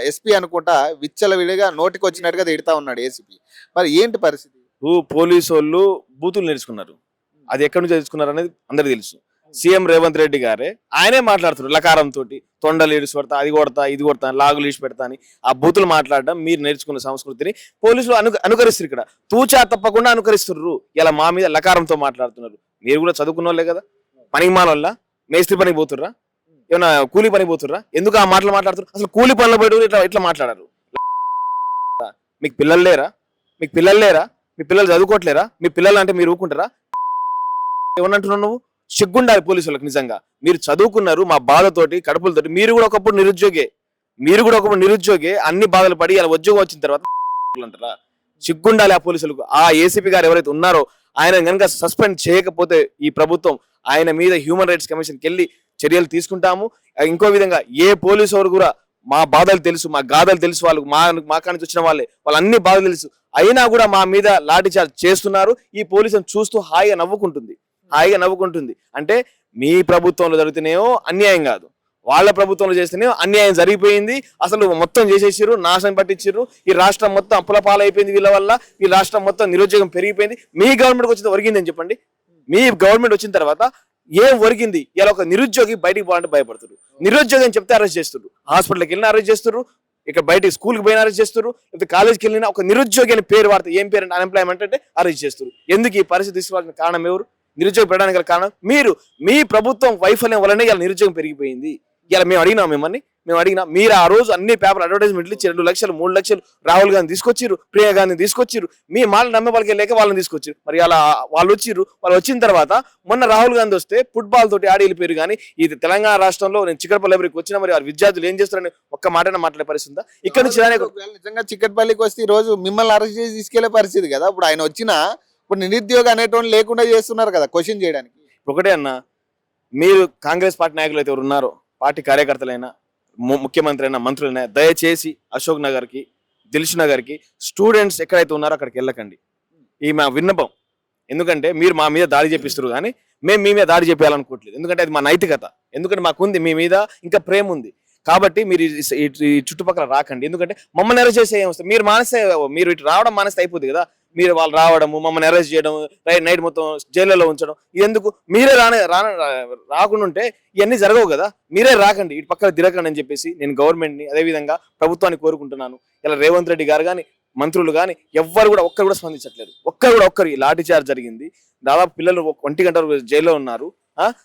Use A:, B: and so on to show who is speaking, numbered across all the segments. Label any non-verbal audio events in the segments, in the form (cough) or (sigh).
A: SP అనుకుంటా విచ్చల విడిగా నోటికి వచ్చినట్టుగా తిడతా ఉన్నాడు ఏసీపీ. మరి ఏంటి పరిస్థితి?
B: పోలీసు వాళ్ళు బూతులు నేర్చుకున్నారు. అది ఎక్కడి నుంచి తెలుసుకున్నారు అనేది అందరికి తెలుసు. సీఎం రేవంత్ రెడ్డి గారే ఆయనే మాట్లాడుతున్నారు లకారం తోటి. తొండలు ఇడిచి పెడతా అది కొడతా ఇది కొడతా లాగులు ఇడిచి పెడతా అని. ఆ బూతులు మాట్లాడడం మీరు నేర్చుకున్న సంస్కృతిని పోలీసులు అను అనుకరిస్తారు ఇక్కడ. తూచా తప్పకుండా అనుకరిస్తున్నారు ఇలా మా మీద లకారంతో మాట్లాడుతున్నారు. మీరు కూడా చదువుకున్న వాళ్ళే కదా. పనికి మానోళ్ళ? మేస్త్రి పనికి పోతుర్రా? ఏమైనా కూలి పని పోతుర్రా? ఎందుకు ఆ మాటలు మాట్లాడుతున్నారు అసలు కూలి పనులు పోయి ఇట్లా ఇట్లా మాట్లాడారు. మీకు పిల్లలు లేరా? మీకు పిల్లలు లేరా? మీ పిల్లలు చదువుకోవట్లేరా? మీ పిల్లలు అంటే మీరు ఊకుంటారా ఏమన్నంటున్నావు నువ్వు? సిగ్గుండాలి పోలీసులకు నిజంగా. మీరు చదువుకున్నారు మా బాధతోటి కడుపులతోటి. మీరు కూడా ఒకప్పుడు నిరుద్యోగే. మీరు కూడా ఒకప్పుడు నిరుద్యోగే. అన్ని బాధలు పడి అలా ఉద్యోగం వచ్చిన తర్వాత అంటారా? సిగ్గుండాలి ఆ పోలీసులకు. ఆ ఏసీపీ గారు ఎవరైతే ఉన్నారో ఆయన కనుక సస్పెండ్ చేయకపోతే ఈ ప్రభుత్వం ఆయన మీద హ్యూమన్ రైట్స్ కమిషన్కి వెళ్ళి చర్యలు తీసుకుంటాము. ఇంకో విధంగా ఏ పోలీసు వారు కూడా మా బాధలు తెలుసు మా గాథలు తెలుసు వాళ్ళకు మా మా కాడి వచ్చిన వాళ్ళే వాళ్ళ అన్ని బాధలు తెలుసు. అయినా కూడా మా మీద లాఠీ చార్జ్ చేస్తున్నారు. ఈ పోలీసుని చూస్తూ హాయిగా నవ్వుకుంటుంది. హాయిగా నవ్వుకుంటుంది. అంటే మీ ప్రభుత్వంలో జరుగుతున్నాయో అన్యాయం కాదు. వాళ్ళ ప్రభుత్వంలో చేస్తేనే అన్యాయం జరిగిపోయింది. అసలు మొత్తం చేసేసారు నాశనం పట్టించారు ఈ రాష్ట్రం మొత్తం అప్పుల పాలైపోయింది వీళ్ళ వల్ల. ఈ రాష్ట్రం మొత్తం నిరుద్యోగం పెరిగిపోయింది. మీ గవర్నమెంట్కి వచ్చింది ఒరిగిందని చెప్పండి. మీ గవర్నమెంట్ వచ్చిన తర్వాత ఏం ఒరిగింది? ఇలా ఒక నిరుద్యోగి బయటికి పోవాలంటే భయపడుతున్నారు నిరుద్యోగి అని చెప్తే అరెస్ట్ చేస్తున్నారు హాస్పిటల్కి వెళ్ళిన అరెస్ట్ చేస్తున్నారు ఇక్కడ బయటికి స్కూల్కి పోయినా అరెస్ట్ చేస్తారు లేకపోతే కాలేజ్కి వెళ్ళినా ఒక నిరుద్యోగి అని పేరు వాడితే ఏం పేరు? అంటే అన్ఎంప్లాయ్మెంట్ అంటే అరెస్ట్ చేస్తారు ఎందుకు ఈ పరిస్థితి తీసుకోవాల్సిన కారణం ఎవరు? నిరుద్యోగం పెరగడానికి కారణం? మీరు మీ ప్రభుత్వం వైఫల్యం వల్లనే ఇలా నిరుద్యోగం పెరిగిపోయింది. ఇలా మేము అడిగినాం మిమ్మల్ని మేము అడిగినా మీరు ఆ రోజు అన్ని పేపర్ అడ్వర్టైజ్మెంట్లు ఇచ్చి రెండు లక్షలు మూడు లక్షలు రాహుల్ గాంధీ తీసుకొచ్చిరు ప్రియ గాంధీ తీసుకొచ్చిరు మీ మాట నమ్మే వాళ్ళకి లేక వాళ్ళని తీసుకొచ్చారు మరి అలా వాళ్ళు వచ్చిర్రు. వాళ్ళు వచ్చిన తర్వాత మొన్న రాహుల్ గాంధీ వస్తే ఫుట్బాల్ తోటి ఆడి వెళ్ళిపోయారు కానీ ఇది తెలంగాణ రాష్ట్రంలో నేను చిక్కడపల్లి లైబ్రరీకి వచ్చిన మరి వారి విద్యార్థులు ఏం చేస్తారని ఒక్క మాట మాట్లాడే పరిస్థితి ఇక్కడ నుంచి
A: నిజంగా చిక్కట్పల్లికి వస్తే ఈ రోజు మిమ్మల్ని అరెస్ట్ చేసి తీసుకెళ్ళే పరిస్థితి కదా. ఇప్పుడు ఆయన వచ్చినా ఇప్పుడు నిరుద్యోగ అనేటువంటి లేకుండా చేస్తున్నారు కదా క్వశ్చన్ చేయడానికి.
B: ఒకటే అన్న మీరు కాంగ్రెస్ పార్టీ నాయకులు అయితే ఎవరు ఉన్నారో పార్టీ కార్యకర్తలైనా ముఖ్యమంత్రి అయినా మంత్రులైనా దయచేసి అశోక్ నగర్కి దిల్ష్ నగర్కి స్టూడెంట్స్ ఎక్కడైతే ఉన్నారో అక్కడికి వెళ్ళకండి. ఈ మా విన్నపం. ఎందుకంటే మీరు మా మీద దాడి చేపిస్తారు కానీ మేము మీ మీద దాడి చేయాలనుకోవట్లేదు ఎందుకంటే అది మా నైతికత. ఎందుకంటే మాకుంది మీ మీద ఇంకా ప్రేమ ఉంది. కాబట్టి మీరు ఈ- చుట్టుపక్కల రాకండి. ఎందుకంటే మమ్మల్ని అరెస్ట్ చేసే ఏం వస్తుంది మీరు మానేస్తే మీరు ఇటు రావడం మానేస్తే అయిపోద్ది కదా. మీరు వాళ్ళు రావడము మమ్మల్ని అరెస్ట్ చేయడం నైట్ నైట్ మొత్తం జైల్లో ఉంచడం ఎందుకు? మీరే రానే రాన రాకుండా ఉంటే ఇవన్నీ జరగవు కదా. మీరే రాకండి ఇటు పక్కన తిరగండి అని చెప్పేసి నేను గవర్నమెంట్ని అదేవిధంగా ప్రభుత్వాన్ని కోరుకుంటున్నాను. ఇలా రేవంత్ రెడ్డి గారు కానీ మంత్రులు కానీ ఎవ్వరు కూడా ఒక్కరు కూడా స్పందించట్లేదు. ఒక్కరు కూడా ఒక్కరు ఈ లాఠీ చార్జ్ జరిగింది. దాదాపు పిల్లలు ఒంటి గంట వరకు జైల్లో ఉన్నారు.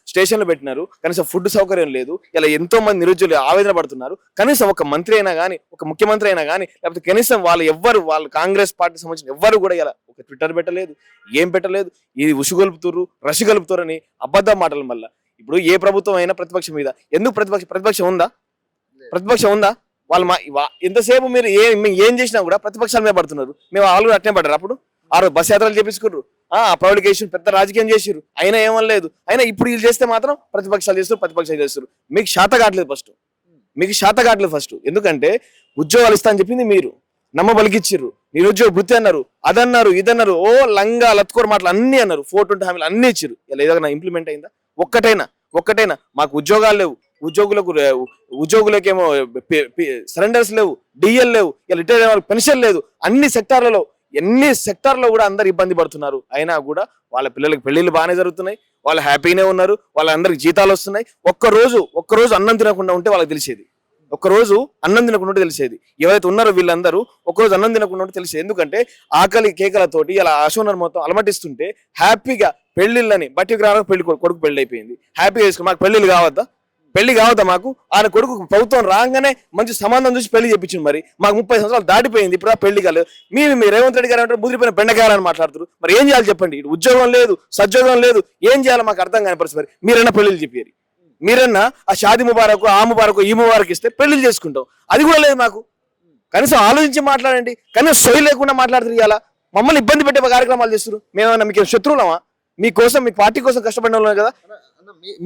B: స్టేషన్లో పెట్టినారు. కనీసం ఫుడ్ సౌకర్యం లేదు. ఇలా ఎంతో మంది నిరుద్యోగులు ఆవేదన పడుతున్నారు. కనీసం ఒక మంత్రి అయినా కానీ ఒక ముఖ్యమంత్రి అయినా కానీ లేకపోతే కనీసం వాళ్ళు ఎవ్వరు వాళ్ళు కాంగ్రెస్ పార్టీ సంబంధించిన ఎవ్వరు కూడా ఇలా ఒక ట్విట్టర్ పెట్టలేదు. ఏం పెట్టలేదు. ఇది ఉసుగొలుపుతురు రసిగలుపుతురు అని అబద్ధ మాటల వల్ల. ఇప్పుడు ఏ ప్రభుత్వం అయినా ప్రతిపక్షం మీద. ఎందుకు ప్రతిపక్ష ప్రతిపక్షం ఉందా? ప్రతిపక్షం ఉందా? వాళ్ళు మా ఎంతసేపు మీరు ఏం చేసినా కూడా ప్రతిపక్షాల మీద పడుతున్నారు. మేము వాళ్ళు అట్నే పడ్డారు. అప్పుడు ఆ రోజు బస్ యాత్రలు చేపించుకున్నారు ఆ పబ్లికేషన్ పెద్ద రాజకీయం చేసిర్రు. అయినా ఏమనలేదు అయినా ఇప్పుడు వీళ్ళు చేస్తే మాత్రం ప్రతిపక్షాలు చేస్తారు ప్రతిపక్షాలు చేస్తారు మీకు శాత కావట్లేదు ఫస్ట్ మీకు శాత కావట్లేదు ఫస్ట్ ఎందుకంటే ఉద్యోగాలు ఇస్తా అని చెప్పింది మీరు. నమ్మ బలికిచ్చిర్రు నిరుద్యోగ వృత్తి అన్నారు అదన్నారు ఇదన్నారు ఓ లంగా లత్కోర మాటలు అన్ని అన్నారు. ఫోర్ ట్వంటీ హామీలు అన్ని ఇచ్చిర్రు. ఇలా ఏదైనా ఇంప్లిమెంట్ అయిందా? ఒక్కటైనా ఒక్కటైనా. మాకు ఉద్యోగాలు లేవు. ఉద్యోగులకు ఉద్యోగులకేమో సరెండర్స్ లేవు. డిఎల్ లేవు. ఇలా రిటైర్ అయిన వాళ్ళకి పెన్షన్ లేదు. అన్ని సెక్టార్లలో ఎన్ని సెక్టార్లో కూడా అందరు ఇబ్బంది పడుతున్నారు. అయినా కూడా వాళ్ళ పిల్లలకి పెళ్ళిళ్ళు బాగానే జరుగుతున్నాయి. వాళ్ళు హ్యాపీనే ఉన్నారు. వాళ్ళందరికి జీతాలు వస్తున్నాయి. ఒక్క రోజు ఒక్క రోజు అన్నం తినకుండా ఉంటే వాళ్ళకి తెలిసేది. ఒక్క రోజు అన్నం తినకుండా ఉంటే తెలిసేది. ఎవరైతే ఉన్నారో వీళ్ళందరూ ఒక రోజు అన్నం తినకుండా ఉంటే తెలిసేది. ఎందుకంటే ఆకలి కేకలతోటి ఇలా అశోనర్ మొత్తం అలమటిస్తుంటే హ్యాపీగా పెళ్ళిళ్ళని బట్టి గ్రామం పెళ్ళి కొడుకు పెళ్ళి అయిపోయింది. హ్యాపీగా వేసుకుని మాకు పెళ్ళిళ్ళు కావద్దా? పెళ్ళి కావద్దా మాకు? ఆయన కొడుకు ప్రభుత్వం రాగానే మంచి సంబంధం చూసి పెళ్ళి చెప్పించింది మరి. మాకు ముప్పై సంవత్సరాలు దాటిపోయింది ఇప్పుడు ఆ పెళ్ళి కాలేదు. మీరు మీ రేవంత్ రెడ్డి గారు అంటే ముదిరిపోయిన బెండకాయలని మాట్లాడుతారు మరి ఏం చేయాలి చెప్పండి? ఇటు ఉద్యోగం లేదు సద్యోగం లేదు. ఏం చేయాలో మాకు అర్థం కాని పరిస్థితి మరి. మీరన్నా పెళ్ళిళ్ళు చెప్పారు మీరన్నా ఆ షాది ముబారకు ఆ ముబారకు ఈ ముబారకు ఇస్తే పెళ్ళిళ్ళు చేసుకుంటాం. అది కూడా లేదు మాకు. కనీసం ఆలోచించి మాట్లాడండి. కనీసం సొయ్యి లేకుండా మాట్లాడుతున్నారు ఇవాళ. మమ్మల్ని ఇబ్బంది పెట్టే కార్యక్రమాలు చేస్తారు మేమన్నా మీకు శత్రువులమా? మీకోసం మీ పార్టీ కోసం కష్టపడిన వాళ్ళం కదా.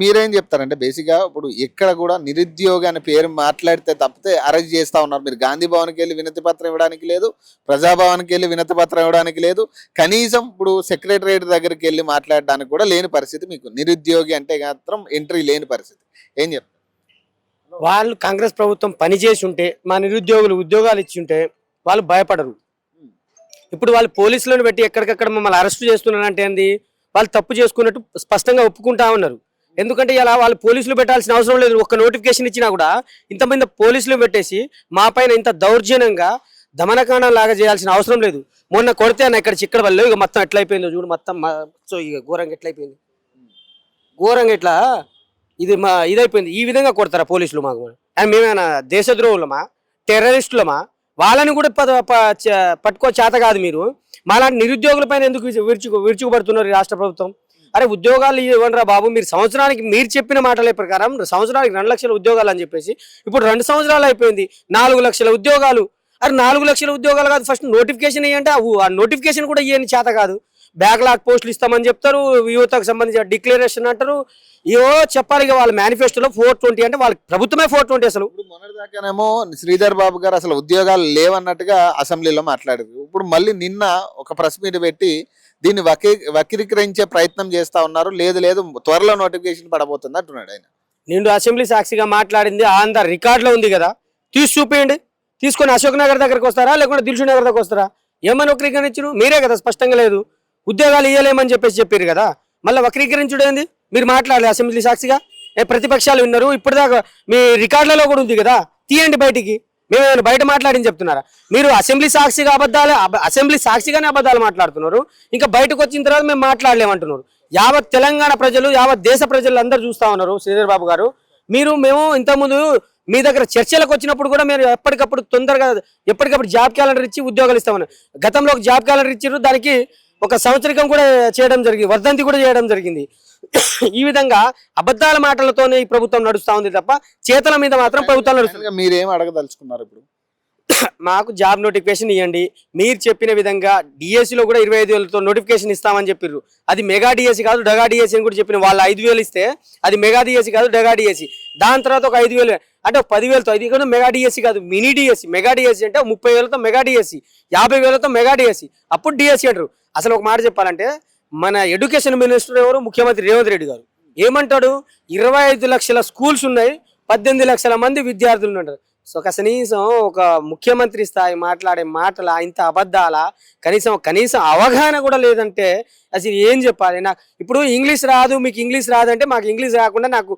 A: మీరేం చెప్తారంటే బేసిక్గా ఇప్పుడు ఎక్కడ కూడా నిరుద్యోగ అనే పేరు మాట్లాడితే తప్పితే అరెస్ట్ చేస్తూ ఉన్నారు. మీరు గాంధీ భవన్కి వెళ్ళి వినతి పత్రం ఇవ్వడానికి లేదు ప్రజాభవన్కి వెళ్ళి వినతి పత్రం ఇవ్వడానికి లేదు. కనీసం ఇప్పుడు సెక్రటరేట్ దగ్గరికి వెళ్ళి మాట్లాడడానికి కూడా లేని పరిస్థితి మీకు. నిరుద్యోగి అంటే మాత్రం ఎంట్రీ లేని పరిస్థితి. ఏం చెప్తారు
C: వాళ్ళు కాంగ్రెస్ ప్రభుత్వం పనిచేసి ఉంటే మా నిరుద్యోగులు ఉద్యోగాలు ఇచ్చి ఉంటే వాళ్ళు భయపడరు. ఇప్పుడు వాళ్ళు పోలీసులను పెట్టి ఎక్కడికక్కడ మమ్మల్ని అరెస్ట్ చేస్తున్నారంటే ఏంది? వాళ్ళు తప్పు చేసుకున్నట్టు స్పష్టంగా ఒప్పుకుంటా ఉన్నారు. ఎందుకంటే ఇలా వాళ్ళు పోలీసులు పెట్టాల్సిన అవసరం లేదు. ఒక నోటిఫికేషన్ ఇచ్చినా కూడా ఇంతమంది పోలీసులు పెట్టేసి మా పైన ఇంత దౌర్జన్యంగా దమనకాండం లాగా చేయాల్సిన అవసరం లేదు. మొన్న కొడితే అన్న ఇక్కడ చిక్కడ వల్ల ఇక మొత్తం ఎట్లయిపోయిందో చూడు మొత్తం మా- సో ఇక ఘోరంగా ఎట్లయిపోయింది. ఘోరంగా ఇట్లా ఇది మా ఇదైపోయింది. ఈ విధంగా కొడతారా పోలీసులు మాకు అండ్ మేమేమైనా దేశద్రోహులమా? టెర్రరిస్టులమా? వాళ్ళని కూడా పట్టుకో చేత కాదు మీరు. మాలాంటి నిరుద్యోగుల పైన ఎందుకు విరుచు విరుచుకు విరుచుకుపడుతున్నారు రాష్ట్ర ప్రభుత్వం? అరే ఉద్యోగాలు ఇవ్వండిరా బాబు మీరు సంవత్సరానికి మీరు చెప్పిన మాటల ప్రకారం సంవత్సరానికి రెండు లక్షల ఉద్యోగాలు అని చెప్పేసి ఇప్పుడు రెండు సంవత్సరాలు అయిపోయింది నాలుగు లక్షల ఉద్యోగాలు. అరే నాలుగు లక్షల ఉద్యోగాలు కాదు ఫస్ట్ నోటిఫికేషన్ ఇవ్వండి ఆ నోటిఫికేషన్ కూడా ఇవ్వని చేత కాదు. బ్యాక్లాగ్ పోస్టులు ఇస్తామని చెప్తారు యువతకు సంబంధించిన డిక్లరేషన్ అంటారు. ఏవో చెప్పాలి వాళ్ళ మేనిఫెస్టోలో ఫోర్ ట్వంటీ అంటే వాళ్ళ ప్రభుత్వమే ఫోర్ ట్వంటీ అసలు.
A: మొన్నటిదాకానేమో శ్రీధర్ బాబు గారు అసలు ఉద్యోగాలు లేవన్నట్టుగా అసెంబ్లీలో మాట్లాడారు. ఇప్పుడు మళ్ళీ నిన్న ఒక ప్రెస్ మీట్ పెట్టి దీన్ని వకీ వక్రీకరించే ప్రయత్నం చేస్తా ఉన్నారు. లేదు లేదు త్వరలో నోటిఫికేషన్ పడబోతుంది అంటున్నాడు ఆయన.
C: నిండు అసెంబ్లీ సాక్షిగా మాట్లాడింది. ఆంధ్ర రికార్డులో ఉంది కదా. తీసి చూపించండి తీసుకొని అశోక్ నగర్ దగ్గరకు వస్తారా? లేకుంటే దిల్షు నగర్ దగ్గరకు వస్తారా? ఏమని వక్రీకరించు మీరే కదా స్పష్టంగా లేదు. ఉద్యోగాలు ఇవ్వలేమని చెప్పేసి చెప్పారు కదా. మళ్ళీ వక్రీకరించుడు ఏంది? మీరు మాట్లాడాలి అసెంబ్లీ సాక్షిగా. ప్రతిపక్షాలు విన్నారు. ఇప్పటిదాకా మీ రికార్డులలో కూడా ఉంది కదా. తీయండి బయటికి. మేము ఏమైనా బయట మాట్లాడింది చెప్తున్నారా? మీరు అసెంబ్లీ సాక్షిగా అబద్ధాలు అబ- అసెంబ్లీ సాక్షిగానే అబద్ధాలు మాట్లాడుతున్నారు. ఇంకా బయటకు వచ్చిన తర్వాత మేము మాట్లాడలేమంటున్నారు. యావత్ తెలంగాణ ప్రజలు యావత్ దేశ ప్రజలు అందరూ చూస్తా ఉన్నారు శ్రీధర్ బాబు గారు. మీరు మేము ఇంతకుముందు మీ దగ్గర చర్చలకు వచ్చినప్పుడు కూడా మీరు ఎప్పటికప్పుడు తొందరగా ఎప్పటికప్పుడు జాబ్ క్యాలెండర్ ఇచ్చి ఉద్యోగాలు ఇస్తామని. గతంలో ఒక జాబ్ క్యాలెండర్ ఇచ్చారు దానికి ఒక సంవత్సరికం కూడా చేయడం జరిగింది వర్ధంతి కూడా చేయడం జరిగింది. (coughs) ఈ విధంగా అబద్ధాల మాటలతోనే ఈ ప్రభుత్వం నడుస్తా ఉంది తప్ప చేతల మీద మాత్రం ప్రభుత్వం నడుస్తుంది
A: మీరేం అడగదలుచుకున్నారు ఇప్పుడు? (coughs)
C: మాకు జాబ్ నోటిఫికేషన్ ఇవ్వండి మీరు చెప్పిన విధంగా DSC లో కూడా ఇరవై ఐదు వేలతో నోటిఫికేషన్ ఇస్తామని చెప్పారు అది మెగా డిఎస్సి కాదు డగా డిఎస్సి అని కూడా చెప్పిన వాళ్ళు ఐదు వేలు ఇస్తే అది మెగా డిఎస్సి కాదు డగా డిఎస్సి. దాని తర్వాత ఒక ఐదు వేలు అంటే ఒక పదివేలతో ఇది కూడా మెగా డిఎస్సి కాదు మినీ డిఎస్సి. మెగా డిఎస్సి అంటే ముప్పై వేలతో మెగా డిఎస్సి యాభై వేలతో మెగా డిఎస్సి. అప్పుడు డిఎస్సి అంటారు. అసలు ఒక మాట చెప్పాలంటే మన ఎడ్యుకేషన్ మినిస్టర్ ఎవరు? ముఖ్యమంత్రి రేవంత్ రెడ్డి గారు. ఏమంటాడు? ఇరవై ఐదు లక్షల స్కూల్స్ ఉన్నాయి పద్దెనిమిది లక్షల మంది విద్యార్థులు ఉంటారు సో కనీసం ఒక ముఖ్యమంత్రి స్థాయి మాట్లాడే మాటల ఇంత అబద్ధాల కనీసం కనీసం అవగాహన కూడా లేదంటే అసలు ఏం చెప్పాలి? నాకు ఇప్పుడు ఇంగ్లీష్ రాదు మీకు ఇంగ్లీష్ రాదంటే మాకు ఇంగ్లీష్ రాకుండా నాకు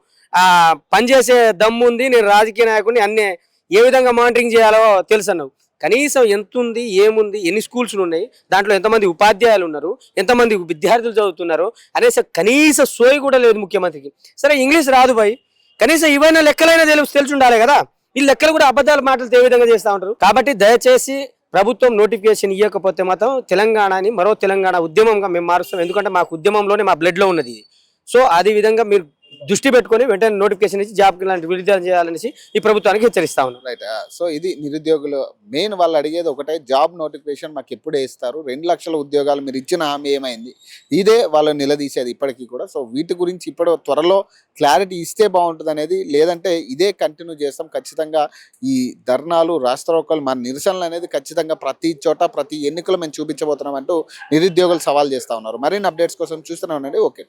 C: పనిచేసే దమ్ము ఉంది నేను రాజకీయ నాయకుడిని అన్నీ ఏ విధంగా మానిటరింగ్ చేయాలో తెలుసు అన్నావు కనీసం ఎంత ఉంది ఏముంది ఎన్ని స్కూల్స్ ఉన్నాయి దాంట్లో ఎంతమంది ఉపాధ్యాయులు ఉన్నారు ఎంతమంది విద్యార్థులు చదువుతున్నారు అనేసి కనీస సోయి కూడా లేదు ముఖ్యమంత్రికి. సరే ఇంగ్లీష్ రాదు భయ్. కనీసం ఇవైనా లెక్కలైనా తెలుసు తెలిసి ఉండాలి కదా. ఈ లెక్కలు కూడా అబద్ధాల మాటలు ఏ విధంగా చేస్తూ ఉంటారు? కాబట్టి దయచేసి ప్రభుత్వం నోటిఫికేషన్ ఇవ్వకపోతే మాత్రం తెలంగాణని మరో తెలంగాణ ఉద్యమంగా మేము మారుస్తాం. ఎందుకంటే మాకు ఉద్యమంలోనే మా బ్లడ్లో ఉన్నది. సో అదే విధంగా మీరు దృష్టి పెట్టుకొని వెంటనే నోటిఫికేషన్ ఇచ్చి జాబ్ లాంటి విడుదల చేయాలనేసి ఈ ప్రభుత్వానికి హెచ్చరిస్తా ఉన్నాం.
A: రైట్ సో ఇది నిరుద్యోగులు మెయిన్ వాళ్ళు అడిగేది ఒకటే జాబ్ నోటిఫికేషన్ మాకు ఎప్పుడు వేస్తారు? రెండు లక్షల ఉద్యోగాలు మీరు ఇచ్చిన హామీ ఏమైంది? ఇదే వాళ్ళు నిలదీసేది ఇప్పటికీ కూడా. సో వీటి గురించి ఇప్పుడు త్వరలో క్లారిటీ ఇస్తే బాగుంటుంది అనేది లేదంటే ఇదే కంటిన్యూ చేస్తాం. ఖచ్చితంగా ఈ ధర్నాలు రాష్ట్రోకలు మన నిరసనలు అనేది ఖచ్చితంగా ప్రతి చోట ప్రతి ఎన్నికలు మేము చూపించబోతున్నాం అంటూ నిరుద్యోగులు సవాల్ చేస్తా ఉన్నారు. మరిన్ని అప్డేట్స్ కోసం చూస్తూనే ఉండండి. ఓకే